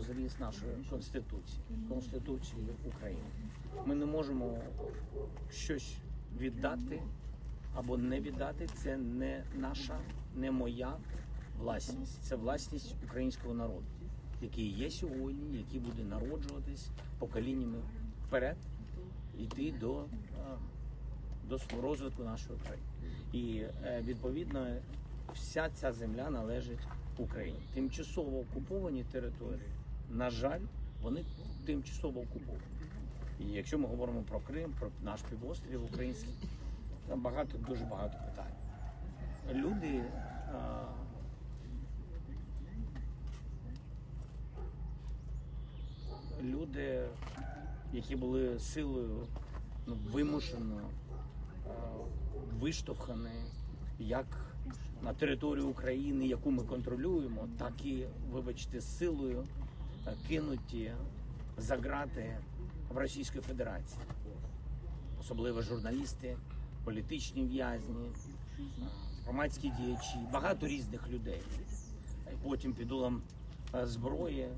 розріз нашої конституції, конституції України. Ми не можемо щось віддати або не віддати. Це не наша, не моя власність. Це власність українського народу, який є сьогодні, який буде народжуватись поколіннями вперед, йти до, е, до розвитку нашої країни. І е, відповідно вся ця земля належить Україні. Тимчасово окуповані території, на жаль, вони тимчасово окуповані. І якщо ми говоримо про Крим, про наш півострів український, там багато, дуже багато питань. Люди а, люди, які були силою ну, вимушено а, виштовхані як на територію України, яку ми контролюємо, так і, вибачте, силою кинуті за грати в Російській Федерації. Особливо журналісти, політичні в'язні, громадські діячі, багато різних людей. Потім під дулом е, зброї, е,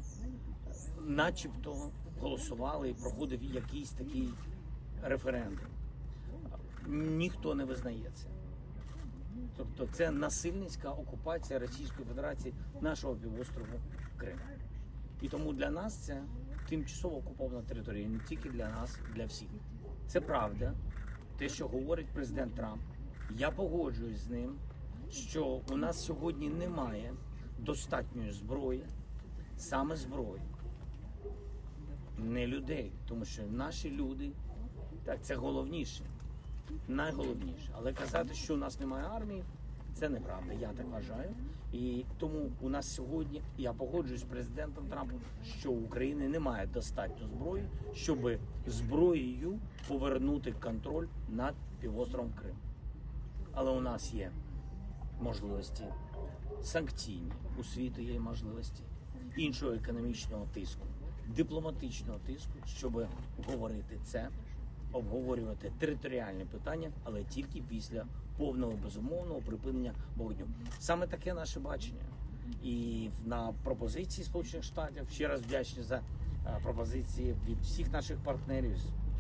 начебто голосували і проходив якийсь такий референдум. Ніхто не визнає це. Тобто це насильницька окупація Російської Федерації нашого півострову Крим. І тому для нас це тимчасово окупована територія, не тільки для нас, для всіх. Це правда, те, що говорить президент Трамп. Я погоджуюсь з ним, що у нас сьогодні немає достатньої зброї, саме зброї, не людей, тому що наші люди, так, це головніше, найголовніше. Але казати, що у нас немає армії, це неправда, я так вважаю. І тому у нас сьогодні я погоджуюсь з президентом Трампом, що у України немає достатньо зброї, щоб зброєю повернути контроль над півостровом Крим. Але у нас є можливості санкційні, у світу є можливості іншого економічного тиску, дипломатичного тиску, щоб говорити це, обговорювати територіальні питання, але тільки після повного безумовного припинення вогню. Саме таке наше бачення. І на пропозиції Сполучених Штатів ще раз вдячні за е, пропозиції від всіх наших партнерів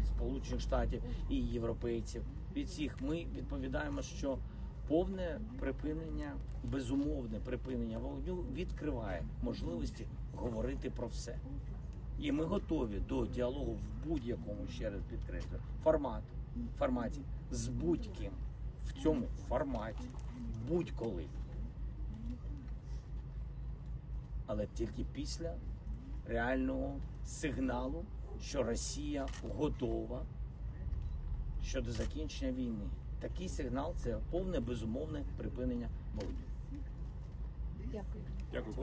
Сполучених Штатів і європейців. Від всіх ми відповідаємо, що повне припинення, безумовне припинення вогню відкриває можливості говорити про все. І ми готові до діалогу в будь-якому, ще раз підкреслюю, формат, форматі з будь-ким в цьому форматі, будь-коли. Але тільки після реального сигналу, що Росія готова щодо закінчення війни. Такий сигнал це повне безумовне припинення вогню. Дякую. Дякую,